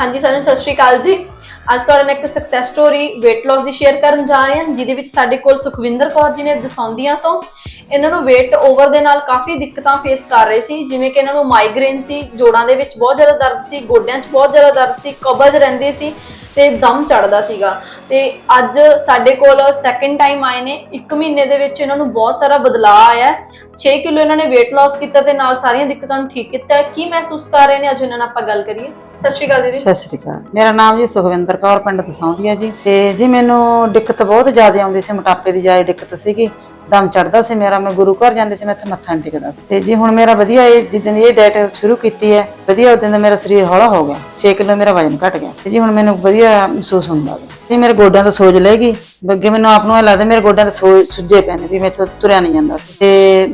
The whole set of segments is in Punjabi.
ਹਾਂਜੀ ਸਾਨੂੰ ਸਤਿ ਸ਼੍ਰੀ ਅਕਾਲ ਜੀ। ਅੱਜ ਤੁਹਾਡੇ ਨਾਲ ਇੱਕ ਸਕਸੈਸ ਸਟੋਰੀ weight loss ਦੀ ਸ਼ੇਅਰ ਕਰਨ ਜਾ ਰਹੇ ਹਾਂ, ਜਿਹਦੇ ਵਿੱਚ ਸਾਡੇ ਕੋਲ ਸੁਖਵਿੰਦਰ ਕੌਰ ਜੀ ਨੇ ਦਸੌਂਦੀਆਂ ਤੋਂ। ਇਹਨਾਂ ਨੂੰ weight over ਦੇ ਨਾਲ ਕਾਫੀ ਦਿੱਕਤਾਂ ਫੇਸ ਕਰ ਰਹੇ ਸੀ, ਜਿਵੇਂ ਕਿ ਇਹਨਾਂ ਨੂੰ ਮਾਈਗ੍ਰੇਨ ਸੀ, ਜੋੜਾਂ ਦੇ ਵਿੱਚ ਬਹੁਤ ਜ਼ਿਆਦਾ ਦਰਦ ਸੀ, ਗੋਡਿਆਂ 'ਚ ਬਹੁਤ ਜ਼ਿਆਦਾ ਦਰਦ ਸੀ, ਕਬਜ਼ ਰਹਿੰਦੀ ਸੀ ਤੇ ਦਮ ਚੜਦਾ ਸੀਗਾ। ਤੇ ਅੱਜ ਸਾਡੇ ਕੋਲ ਸੈਕੰਡ ਟਾਈਮ ਆਏ ਨੇ 1 ਮਹੀਨੇ ਦੇ ਵਿੱਚ ਇਹਨਾਂ ਨੂੰ ਬਹੁਤ ਸਾਰਾ ਬਦਲਾਅ ਆਇਆ। ਹੈ 6 ਕਿਲੋ ਇਹਨਾਂ ਨੇ weight loss ਕੀਤਾ ਤੇ ਨਾਲ ਸਾਰੀਆਂ ਦਿੱਕਤਾਂ ਨੂੰ ਠੀਕ ਕੀਤਾ। ਕੀ ਮਹਿਸੂਸ ਕਰ ਰਹੇ ਨੇ? ਅੱਜ ਇਹਨਾਂ ਨਾਲ ਆਪਾਂ ਗੱਲ ਕਰੀਏ। ਸਤਿ ਸ਼੍ਰੀ ਅਕਾਲ ਦੀਦੀ। ਸਤਿ ਸ਼੍ਰੀ ਅਕਾਲ। ਮੇਰਾ ਨਾਮ ਜੀ ਸੁਖਵਿੰਦਰ ਕੌਰ, ਪਿੰਡ ਦਸੌਂਦੀ ਹੈ ਜੀ। ਤੇ ਜੀ ਮੈਨੂੰ ਦਿੱਕਤ ਬਹੁਤ ਜ਼ਿਆਦਾ ਆਉਂਦੀ ਸੀ, ਮੋਟਾਪੇ ਦੀ ਜ਼ਿਆਦਾ ਦਿੱਕਤ ਸੀਗੀ। ਦਮ ਚੜਦਾ ਸੀ ਮੇਰਾ, ਮੈਂ ਗੁਰੂ ਘਰ ਜਾਂਦੀ ਸੀ, ਮੈਂ ਇੱਥੇ ਮੱਥਾ ਨਹੀਂ ਟਿਕਦਾ ਸੀ। ਤੇ ਜੀ ਹੁਣ ਮੇਰਾ ਵਧੀਆ ਇਹ ਜਿੱਦਣ ਇਹ ਡਾਈਟ ਸ਼ੁਰੂ ਕੀਤੀ ਹੈ ਵਧੀਆ ਉਦੋਂ ਦਾ ਮੇਰਾ ਸਰੀਰ ਹੌਲਾ ਹੋ ਗਿਆ। 6 ਕਿਲੋ ਮੇਰਾ ਵਜਨ ਘਟ ਗਿਆ। ਤੇ ਜੀ ਹੁਣ ਮੈਨੂੰ ਵਧੀਆ ਮਹਿਸੂਸ ਹੁੰਦਾ ਹੈ ਜੀ ਮੇਰੇ ਗੋਡਿਆਂ ਤੋਂ ਸੋਜ ਲੈਗੀ ਅੱਗੇ ਮੈਨੂੰ ਆਪ ਨੂੰ ਇਹ ਲੱਗਦਾ ਮੇਰੇ ਗੋਡਿਆਂ ਤੋਂ ਸੋਜ ਸੁੱਜੇ ਪੈਂਦੇ ਵੀ ਮੇਰੇ ਤੁਰਿਆ ਨਹੀਂ ਜਾਂਦਾ ਸੀ। ਤੇ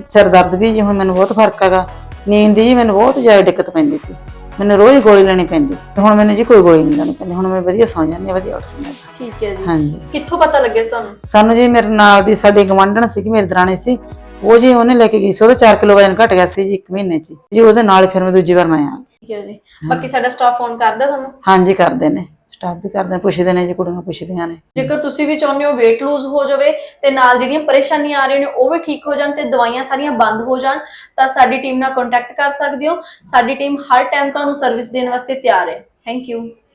ਸਿਰ ਦਰਦ ਵੀ ਜੀ ਹੁਣ ਮੈਨੂੰ ਬਹੁਤ ਫ਼ਰਕ ਹੈਗਾ। ਨੀਂਦ ਦੀ ਜੀ ਮੈਨੂੰ ਬਹੁਤ ਜ਼ਿਆਦਾ ਦਿੱਕਤ ਪੈਂਦੀ ਸੀ। ਮੈਨੂੰ ਰੋਜ਼ ਗੋਲੀ ਲੈਣੀ ਪੈਂਦੀ ਤੇ ਹੁਣ ਮੈਨੂੰ ਜੀ ਕੋਈ ਗੋਲੀ ਨਹੀਂ ਲੈਣੀ ਪੈਂਦੀ। ਹੁਣ ਮੈਂ ਵਧੀਆ ਸੌਂ ਜਾਂਦੀ ਹਾਂ ਵਧੀਆ ਉੱਠ ਜਾਂਦੀ ਹਾਂ। ਠੀਕ ਹੈ ਜੀ। ਹਾਂਜੀ। ਕਿੱਥੋਂ ਪਤਾ ਲੱਗਿਆ ਤੁਹਾਨੂੰ ਸਾਨੂੰ ਜੀ ਮੇਰੇ ਨਾਲ ਦੀ ਸਾਡੀ ਗਵੰਡਣ ਸੀ ਕਿ ਮੇਰੀ ਦਰਾਣੀ ਸੀ। ਉਹ ਜੀ ਉਹਨੇ ਲੈ ਕੇ ਗਈ ਸੀ ਉਹਦਾ 4 ਕਿਲੋ ਵਜਨ ਘਟ ਗਿਆ ਸੀ ਜੀ ਇੱਕ ਮਹੀਨੇ 'ਚ। ਜੀ ਉਹਦੇ ਨਾਲ ਫਿਰ ਮੈਂ ਦੂਜੀ ਵਾਰ ਮੈਂ ਆ ਗਈ। ਠੀਕ ਹੈ ਜੀ। ਬਾਕੀ ਸਾਡਾ ਸਟਾਫ ਫੋਨ ਕਰਦਾ ਤੁਹਾਨੂੰ? ਹਾਂਜੀ ਕਰਦੇ ਨੇ। ਸਟਾਫ ਵੀ ਕਰਦੇ ਨੇ ਪੁੱਛਦੇ ਨੇ ਜੀ ਕੁੜੀਆਂ ਪੁੱਛਦੀਆਂ ਨੇ। ਜੇਕਰ ਤੁਸੀਂ ਵੀ ਚਾਹੁੰਦੇ ਹੋ weight lose ਹੋ ਜਾਵੇ ਤੇ ਨਾਲ ਜਿਹੜੀਆਂ ਪਰੇਸ਼ਾਨੀਆਂ ਆ ਰਹੀਆਂ ਨੇ ਉਹ ਵੀ ਠੀਕ ਹੋ ਜਾਣ ਤੇ ਦਵਾਈਆਂ ਸਾਰੀਆਂ ਬੰਦ ਹੋ ਜਾਣ ਤਾਂ ਸਾਡੀ ਟੀਮ ਨਾਲ ਕੰਟੈਕਟ ਕਰ ਸਕਦੇ ਹੋ। ਸਾਡੀ ਟੀਮ ਹਰ ਟਾਈਮ ਤੁਹਾਨੂੰ ਸਰਵਿਸ ਦੇਣ ਵਾਸਤੇ ਤਿਆਰ ਹੈ। Thank you